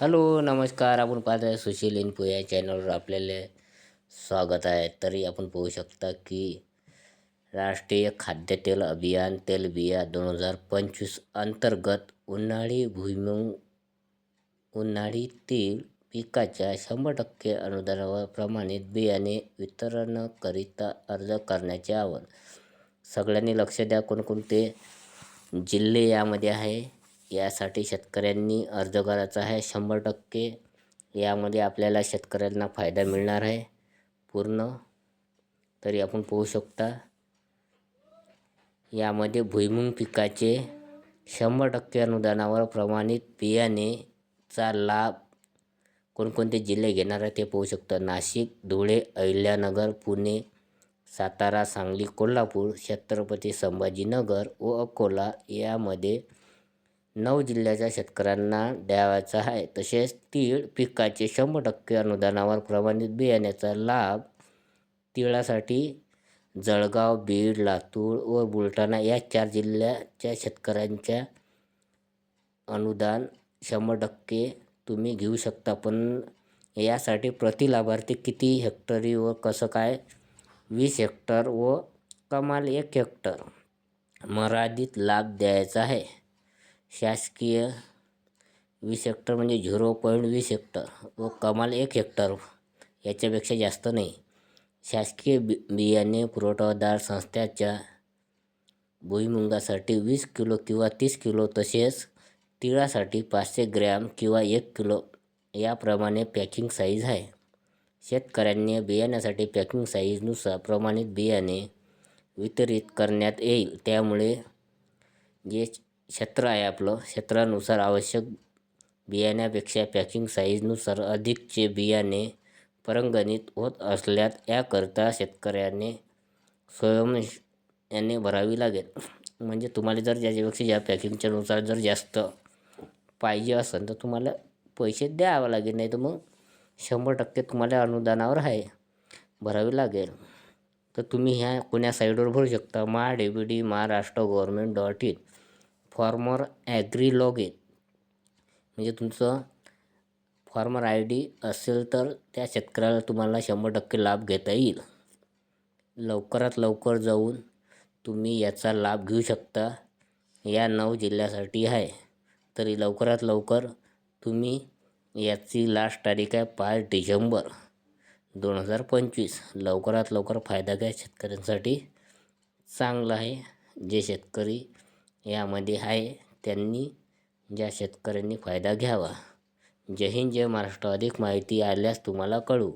Hello नमस्कार. आपण पाहत आहे सुशील इन्फो या चॅनलवर आपल्याला स्वागत आहे. तरी आपण पाहू शकता की राष्ट्रीय खाद्यतेल अभियान तेलबिया दोन हजार पंचवीस अंतर्गत उन्हाळी भुईमुग उन्हाळी तेल पिकाच्या शंभर टक्के अनुदानावर प्रमाणित बियाणे वितरणाकरिता अर्ज करण्याचे आवाहन. सगळ्यांनी लक्ष द्या. कोणकोणते जिल्हे यामध्ये आहे? यासाठी शेतकऱ्यांनी अर्ज करायचा आहे. शंभर टक्के यामध्ये आपल्याला शेतकऱ्यांना फायदा मिळणार आहे. पूर्ण. तरी आपण पाहू शकता यामध्ये भुईमुग पिकाचे शंभर टक्के अनुदानावर प्रमाणित बियाणेचा लाभ कोणकोणते जिल्हे घेणार आहे ते पाहू शकता. नाशिक धुळे अहिल्यानगर पुणे सातारा सांगली कोल्हापूर छत्रपती संभाजीनगर व अकोला यामध्ये नऊ जिल्ह्याच्या शेतकऱ्यांना द्यावायचा आहे. तसेच तीळ पिकाचे शंभर टक्के अनुदानावर प्रमाणित बियाण्याचा लाभ तिळासाठी जळगाव बीड लातूर व बुलढाणा या चार जिल्ह्याच्या शेतकऱ्यांच्या अनुदान शंभर टक्के तुम्ही घेऊ शकता. पण यासाठी प्रति लाभार्थी किती हेक्टरी व कसं काय? वीस हेक्टर व कमाल एक हेक्टर. मर्यादित लाभ द्यायचा आहे. शासकीय वीस हेक्टर म्हणजे झिरो पॉईंट वीस हेक्टर व कमाल एक हेक्टर याच्यापेक्षा जास्त नाही. शासकीय बि बियाणे पुरवठादार संस्थाच्या भुईमुगासाठी वीस किलो किंवा तीस किलो तसेच तिळासाठी पाचशे ग्रॅम किंवा एक किलो याप्रमाणे पॅकिंग साईज आहे. शेतकऱ्यांनी बियाण्यासाठी पॅकिंग साईजनुसार प्रमाणित बियाणे वितरित करण्यात येईल. त्यामुळे जे क्षेत्र आहे आपलं. क्षेत्रानुसार आवश्यक बियाण्यापेक्षा पॅकिंग साईजनुसार अधिकचे बियाणे परंगणित होत असल्यास याकरता शेतकऱ्याने स्वयं याने भरावी लागेल. म्हणजे तुम्हाला जर ज्याच्यापेक्षा ज्या पॅकिंगच्यानुसार जर जास्त पाहिजे असेल तर तुम्हाला पैसे द्यावं लागेल नाही तर मग शंभर टक्के तुम्हाला अनुदानावर आहे भरावी लागेल. तर तुम्ही ह्या कोण्या साईडवर भरू शकता? मा D B D Maharashtra government dot in farmer agri log in म्हणजे तुमचं फॉर्मर आय डी असेल तर त्या शेतकऱ्याला तुम्हाला शंभर टक्के लाभ घेता येईल. लवकरात लवकर जाऊन तुम्ही याचा लाभ घेऊ शकता. या नऊ जिल्ह्यासाठी आहे. तरी लवकरात लवकर तुम्ही याची लास्ट तारीख आहे पाच डिसेंबर दोन हजार पंचवीस. लवकरात लवकर फायदा घ्या. शेतकऱ्यांसाठी चांगलं आहे. जे शेतकरी यामध्ये आहे त्यांनी ज्या शेतकऱ्यांनी फायदा घ्यावा. जय हिंद जय महाराष्ट्र. अधिक माहिती आल्यास तुम्हाला कळू.